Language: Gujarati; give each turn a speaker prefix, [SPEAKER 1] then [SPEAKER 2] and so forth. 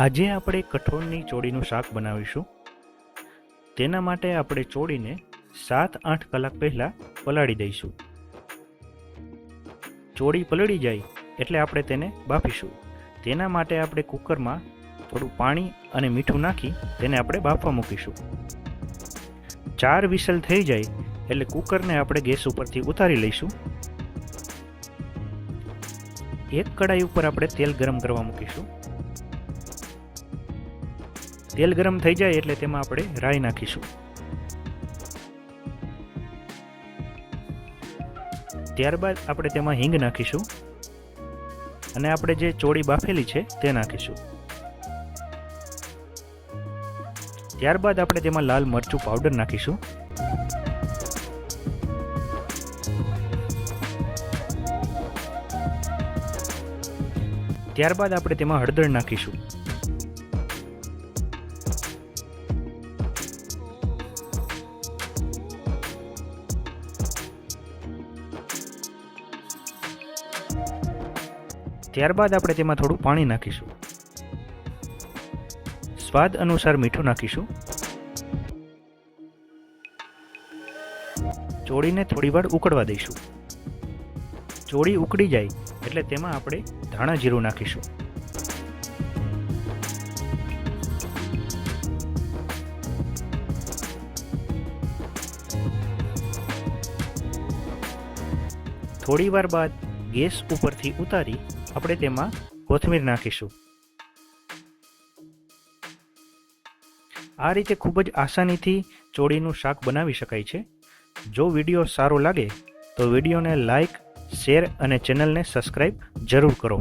[SPEAKER 1] આજે આપણે કઠોળની ચોળીનું શાક બનાવીશું. તેના માટે આપણે ચોળીને સાત આઠ કલાક પહેલાં પલાળી દઈશું. ચોળી પલળી જાય એટલે આપણે તેને બાફીશું. તેના માટે આપણે કુકરમાં થોડું પાણી અને મીઠું નાખી તેને આપણે બાફવા મૂકીશું. ચાર વિસલ થઈ જાય એટલે કુકરને આપણે ગેસ ઉપરથી ઉતારી લઈશું. એક કડાઈ ઉપર આપણે તેલ ગરમ કરવા મૂકીશું. તેલ ગરમ થઈ જાય એટલે તેમાં આપણે રાઈ નાખીશું. ત્યારબાદ આપણે તેમાં હિંગ નાખીશું. અને આપણે જે ચોળી બાફેલી છે તે નાખીશું. ત્યારબાદ આપણે તેમાં લાલ મરચું પાવડર નાખીશું. ત્યારબાદ આપણે તેમાં હળદર નાખીશું. ત્યારબાદ આપણે તેમાં થોડું પાણી નાખીશું. સ્વાદ અનુસાર મીઠું નાખીશું. ચોળીને થોડી વાર ઉકળવા દઈશું. ચોળી ઉકળી જાય એટલે તેમાં આપણે ધાણા જીરું નાખીશું. થોડી વાર બાદ ગેસ ઉપરથી ઉતારી આપણે તેમાં કોથમીર નાખીશું. આ રીતે ખૂબ જ આસાનીથી ચોળીનું શાક બનાવી શકાય છે. જો વીડિયો સારો લાગે, તો વિડીયોને લાઈક, શેર અને ચેનલને સબસ્ક્રાઈબ જરૂર કરો.